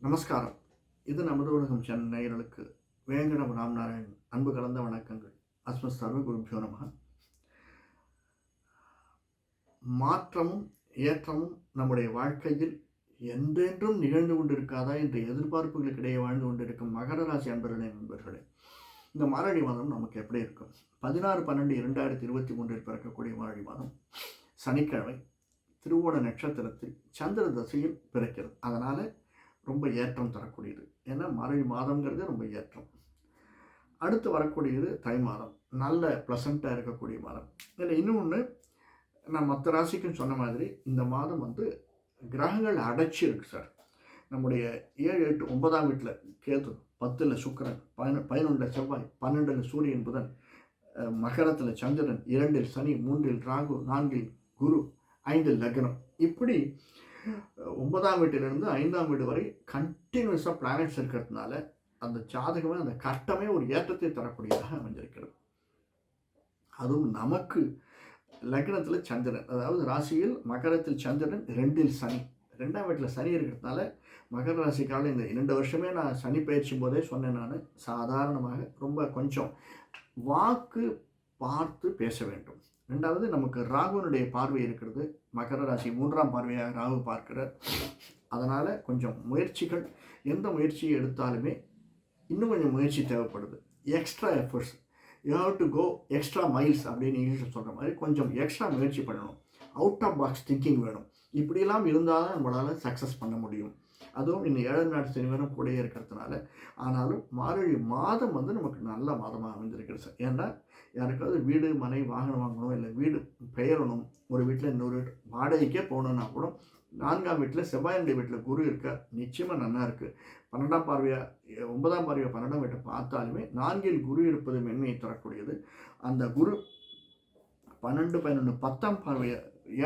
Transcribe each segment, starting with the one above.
நமஸ்காரம். இது நமது உலகம் சென்னை நேயர்களுக்கு வேங்கடம் ராம்நாராயண் அன்பு கலந்த வணக்கங்கள். அஸ்மத் சர்வ குருபியோ நம. மாற்றமும் ஏற்றமும் நம்முடைய வாழ்க்கையில் என்றென்றும் நிகழ்ந்து கொண்டிருக்காதா என்ற எதிர்பார்ப்புகளுக்கிடையே வாழ்ந்து கொண்டிருக்கும் மகர ராசி அன்பர்களே நண்பர்களே. இந்த மாரழி மாதம் நமக்கு எப்படி இருக்கும்? பதினாறு பன்னெண்டு இரண்டாயிரத்தி இருபத்தி மூன்றில் பிறக்கக்கூடிய மாரழி மாதம் சனிக்கிழமை திருவோண நட்சத்திரத்தில் சந்திர தசையில் பிறக்கிறது. அதனால் ரொம்ப ஏற்றம் தரக்கூடியது. ஏன்னா மார்கழி மாதங்கிறது ரொம்ப ஏற்றம். அடுத்து வரக்கூடியது தை மாதம். நல்ல ப்ளசண்ட்டாக இருக்கக்கூடிய மாதம். இதில் இன்னொன்று நான் மற்ற ராசிக்கும் சொன்ன மாதிரி இந்த மாதம் வந்து கிரகங்கள் அடைச்சி இருக்கு சார். நம்முடைய ஏழு எட்டு ஒன்பதாம் வீட்டில் கேது பத்தில் சுக்கிரன் பதின பதினொன்றில் செவ்வாய் பன்னெண்டில் சூரியன் புதன் மகரத்தில் சந்திரன் இரண்டில் சனி மூன்றில் ராகு நான்கில் குரு ஐந்தில் லக்னம். இப்படி ஒன்பதாம் வீட்டிலிருந்து ஐந்தாம் வீடு வரை கண்டினியூஸாக பிளானட்ஸ் இருக்கிறதுனால அந்த ஜாதகமே அந்த கட்டமே ஒரு ஏற்றத்தை தரக்கூடியதாக அமைஞ்சிருக்கிறது அதுவும் நமக்கு லக்னத்தில் சந்திரன். அதாவது ராசியில் மகரத்தில் சந்திரன் ரெண்டில் சனி. ரெண்டாம் வீட்டில் சனி இருக்கிறதுனால மகர ராசிக்கால இந்த இரண்டு வருஷமே நான் சனி பயிற்சி போதே சொன்னேன் நான். சாதாரணமாக ரொம்ப கொஞ்சம் வாக்கு பார்த்து பேச வேண்டும். ரெண்டாவது நமக்கு ராகுனுடைய பார்வை இருக்கிறது. மகர ராசி மூன்றாம் பார்வையாக ராகு பார்க்கிறார். அதனால் கொஞ்சம் முயற்சிகள் எந்த முயற்சியை எடுத்தாலுமே இன்னும் கொஞ்சம் முயற்சி தேவைப்படுது. Extra efforts you have to go extra miles அப்படின்னு இங்கிலீஷில் சொல்கிற மாதிரி கொஞ்சம் எக்ஸ்ட்ரா முயற்சி பண்ணணும். அவுட் ஆஃப் பாக்ஸ் திங்கிங் வேணும். இப்படியெல்லாம் இருந்தால் தான் நம்மளால் சக்ஸஸ் பண்ண முடியும். அதுவும் இன்னும் ஏழு நாட்டு சனிவரம் கூடயே இருக்கிறதுனால. ஆனாலும் மார்கழி மாதம் வந்து நமக்கு நல்ல மாதமாக அமைஞ்சிருக்கிறது சார் ஏன்னா யாருக்காவது வீடு மனை வாகனம் வாங்கணும் இல்லை வீடு பெயரணும் ஒரு வீட்டில் இன்னொரு வீட்டு வாடகைக்கே போகணுன்னா கூட நான்காம் வீட்டில் செவ்வாயனுடைய வீட்டில் குரு இருக்க நிச்சயமாக நல்லா இருக்குது பன்னெண்டாம் பார்வையாக ஒன்பதாம் பார்வையாக பன்னெண்டாம் வீட்டை பார்த்தாலுமே நான்கில் குரு இருப்பது மென்மையை தரக்கூடியது. அந்த குரு பன்னெண்டு பதினொன்று பத்தாம் பார்வையை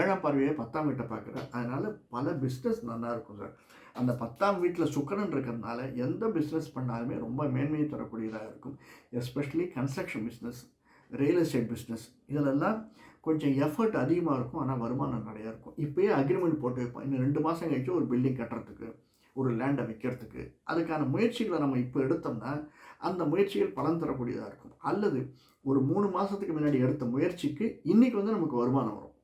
ஏழாம் பார்வையை பத்தாம் வீட்டை பார்க்குறேன் அதனால் பல பிஸ்னஸ் நல்லா இருக்கும் சார். அந்த பத்தாம் வீட்டில் சுக்கரன் இருக்கிறதுனால எந்த பிஸ்னஸ் பண்ணாலுமே ரொம்ப மேன்மையை தரக்கூடியதாக இருக்கும். Especially construction business real estate business இதிலெல்லாம் கொஞ்சம் எஃபர்ட் அதிகமாக இருக்கும் ஆனால் வருமானம் நிறையா இருக்கும். இப்போயே அக்ரிமெண்ட் போட்டு வைப்போம் இன்னும் ரெண்டு மாதம் கழிச்சு ஒரு பில்டிங் கட்டுறதுக்கு ஒரு லேண்டை விற்கிறதுக்கு அதுக்கான முயற்சிகளை நம்ம இப்போ எடுத்தோம்னா அந்த முயற்சிகள் பலன் தரக்கூடியதாக இருக்கும். அல்லது ஒரு மூணு மாதத்துக்கு முன்னாடி எடுத்த முயற்சிக்கு இன்றைக்கி வந்து நமக்கு வருமானம் வரும்.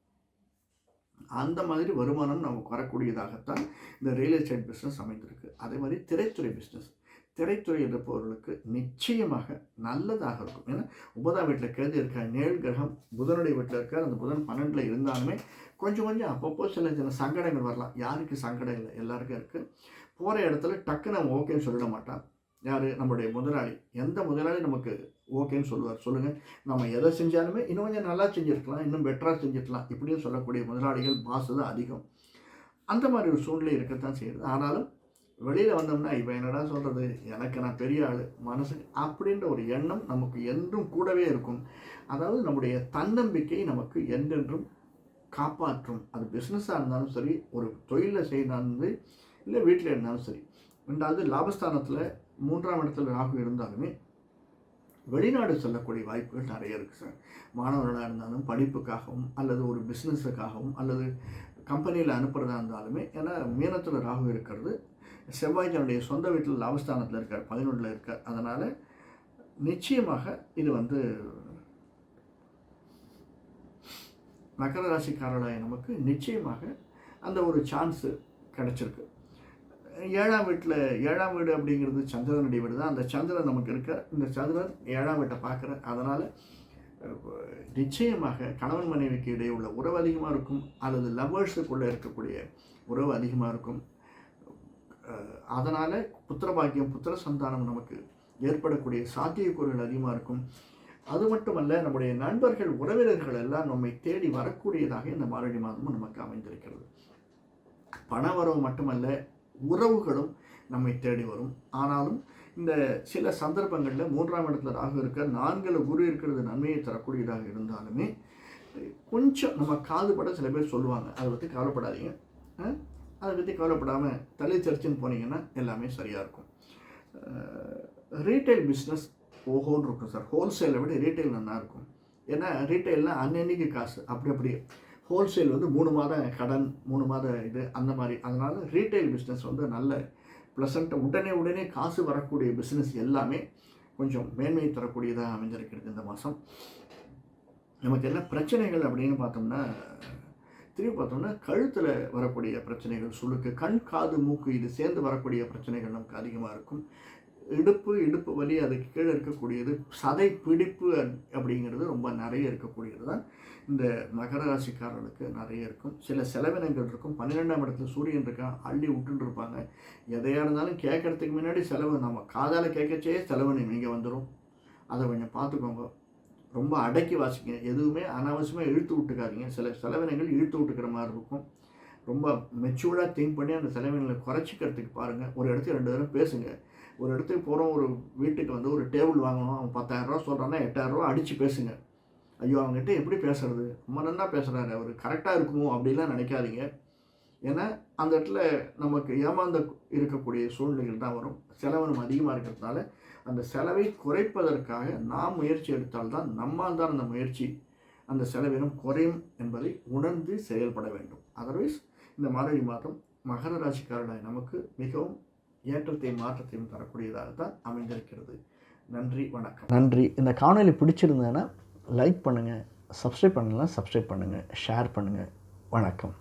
அந்த மாதிரி வருமானம் நமக்கு வரக்கூடியதாகத்தான் இந்த ரியல் எஸ்டேட் பிஸ்னஸ் அமைந்திருக்கு. அதே மாதிரி திரைத்துறை பிஸ்னஸ் திரைத்துறை இருப்பவர்களுக்கு நிச்சயமாக நல்லதாக இருக்கும். ஏன்னா ஒன்பதாம் வீட்டில் கேது இருக்கிற நேழ் கிரகம் புதனுடைய வீட்டில் இருக்கார் அந்த புதன் பன்னெண்டில் இருந்தாலுமே கொஞ்சம் கொஞ்சம் அப்பப்போ சில சில சங்கடங்கள் வரலாம். யாருக்கு சங்கடம் இல்லை? எல்லாருக்கும் இருக்குது போகிற இடத்துல டக்குன்னு நம்ம ஓகேன்னு சொல்லிட மாட்டான். யார்? நம்முடைய முதலாளி. எந்த முதலாளி நமக்கு ஓகேன்னு சொல்லுவார்? சொல்லுங்கள் நம்ம எதை செஞ்சாலுமே இன்னும் கொஞ்சம் நல்லா செஞ்சுருக்கலாம் இன்னும் பெட்டராக செஞ்சுருக்கலாம். இப்படியும் சொல்லக்கூடிய முதலாளிகள் பாசு தான் அதிகம். அந்த மாதிரி ஒரு சூழ்நிலை இருக்கத்தான் செய்கிறது ஆனாலும் வெளியில் வந்தோம்னா இப்போ என்னடா சொல்கிறது எனக்கு நான் பெரிய ஆள் மனசு அப்படின்ற ஒரு எண்ணம் நமக்கு என்றும் கூடவே இருக்கும். அதாவது நம்முடைய தன்னம்பிக்கை நமக்கு என்றென்றும் காப்பாற்றும். அது பிஸ்னஸாக இருந்தாலும் சரி ஒரு தொழிலில் செய்தாலும் இல்லை வீட்டில் இருந்தாலும் சரி. ரெண்டாவது லாபஸ்தானத்தில் மூன்றாம் இடத்துல ராகு இருந்தாலுமே வெளிநாடு செல்லக்கூடிய வாய்ப்புகள் நிறைய இருக்குது சார் மாணவர்களாக இருந்தாலும் படிப்புக்காகவும் அல்லது ஒரு பிஸ்னஸுக்காகவும் அல்லது கம்பெனியில் அனுப்புகிறதா இருந்தாலுமே ஏன்னா மீனத்தில் ராகு இருக்கிறது. செவ்வாய் தன்னுடைய சொந்த வீட்டில் லாபஸ்தானத்தில் இருக்கார் பதினொன்றில் இருக்கார். அதனால் நிச்சயமாக இது வந்து மகர ராசிக்காரர்களாய நமக்கு நிச்சயமாக அந்த ஒரு சான்ஸு கிடச்சிருக்கு. ஏழாம் வீட்டில் ஏழாம் வீடு அப்படிங்கிறது சந்திரனுடைய வீடு தான். அந்த சந்திரன் நமக்கு இருக்க இந்த சந்திரன் ஏழாம் வீட்டை பார்க்குற அதனால் நிச்சயமாக கணவன் மனைவிக்கு இடையே உள்ள உறவு அதிகமாக இருக்கும். அல்லது லவ்வர்ஸுக்குள்ளே இருக்கக்கூடிய உறவு அதிகமாக இருக்கும். அதனால் புத்திரபாக்கியம் புத்திர சந்தானம் நமக்கு ஏற்படக்கூடிய சாத்தியக்கூறுகள் அதிகமாக இருக்கும். அது மட்டுமல்ல நம்முடைய நண்பர்கள் உறவினர்கள் எல்லாம் நம்மை தேடி வரக்கூடியதாக இந்த மாரடி மாதமும் நமக்கு அமைந்திருக்கிறது. பணவரவு மட்டுமல்ல உறவுகளும் நம்மை தேடி வரும். ஆனாலும் இந்த சில சந்தர்ப்பங்களில் மூன்றாம் இடத்துல ராகு இருக்க நான்கில் குரு இருக்கிறது நன்மையை தரக்கூடியதாக இருந்தாலுமே கொஞ்சம் நம்ம காதுபட சில பேர் சொல்லுவாங்க. அதை பற்றி கவலைப்படாதீங்க. அதை பற்றி கவலைப்படாமல் தலை சர்ச்சுன்னு போனீங்கன்னா எல்லாமே சரியாக இருக்கும். ரீட்டைல் பிஸ்னஸ் ஓஹோன்னு இருக்கும் சார். ஹோல்சேலை விட ரீட்டைல் நல்லாயிருக்கும் ஏன்னா ரீட்டைல்னால் அன்னன்னைக்கு காசு. அப்படி அப்படியே ஹோல்சேல் வந்து மூணு மாத கடன் மூணு மாத இது அந்த மாதிரி. அதனால் ரீட்டைல் பிஸ்னஸ் வந்து நல்ல ப்ளசண்ட்டாக உடனே உடனே காசு வரக்கூடிய பிஸ்னஸ் எல்லாமே கொஞ்சம் மேன்மை தரக்கூடியதாக அமைஞ்சிருக்கிறது இந்த மாதம் நமக்கு என்ன பிரச்சனைகள் அப்படின்னு பார்த்தோம்னா திரும்பி பார்த்தோம்னா கழுத்தில் வரக்கூடிய பிரச்சனைகள் சுளுக்கு கண் காது மூக்கு இது சேர்ந்து வரக்கூடிய பிரச்சனைகள் நமக்கு அதிகமாக இருக்கும். இடுப்பு இடுப்பு வலி அதுக்கு கீழே இருக்கக்கூடியது சதை பிடிப்பு அப்படிங்கிறது ரொம்ப நிறைய இருக்கக்கூடியது தான். இந்த மகர ராசிக்காரர்களுக்கு நிறைய இருக்கும். சில செலவினங்கள் இருக்கும். பன்னிரெண்டாம் இடத்துல சூரியன் இருக்கான் அள்ளி விட்டுன்னு இருப்பாங்க. எதையாக இருந்தாலும் கேட்கறதுக்கு முன்னாடி செலவு நம்ம காதால் கேட்கச்சே செலவு நீங்கள் வந்துடும் அதை கொஞ்சம் பார்த்துக்கோங்க. ரொம்ப அடக்கி வாசிங்க. எதுவுமே அனாவசியமாக இழுத்து விட்டுக்காதீங்க. சில செலவினங்கள் இழுத்து விட்டுக்கிற மாதிரி இருக்கும். ரொம்ப மெச்சூர்டாக திங்க் பண்ணி அந்த செலவினங்களை குறைச்சிக்கிறதுக்கு பாருங்கள் ஒரு இடத்துக்கு ரெண்டு தடவை பேசுங்க. ஒரு இடத்துக்கு போகிறோம் ஒரு வீட்டுக்கு வந்து ஒரு டேபிள் வாங்கணும். அவன் பத்தாயிரரூவா சொல்கிறான்னா எட்டாயிரரூவா அடித்து பேசுங்க. ஐயோ அவங்ககிட்ட எப்படி பேசுறது? ரொம்ப நல்லா பேசுகிறாரு அவர் கரெக்டாக இருக்குமோ அப்படிலாம் நினைக்காதீங்க. ஏன்னா அந்த இடத்துல நமக்கு ஏமாந்த இருக்கக்கூடிய சூழ்நிலைகள் தான் வரும். செலவனம் அதிகமாக இருக்கிறதுனால அந்த செலவை குறைப்பதற்காக நாம் முயற்சி எடுத்தால்தான் நம்மால் தான் அந்த முயற்சி அந்த செலவினம் குறையும் என்பதை உணர்ந்து செயல்பட வேண்டும். அதர்வைஸ் இந்த மார்கழி மாதம் மகர ராசிக்காரனாய் நமக்கு மிகவும் ஏற்றத்தையும் மாற்றத்தையும் தரக்கூடியதாக தான் அமைந்திருக்கிறது. நன்றி வணக்கம். நன்றி. இந்த காணொலி பிடிச்சிருந்தேன்னா லைக் பண்ணுங்கள் சப்ஸ்கிரைப் பண்ணலாம் சப்ஸ்கிரைப் பண்ணுங்கள் ஷேர் பண்ணுங்கள் வணக்கம்.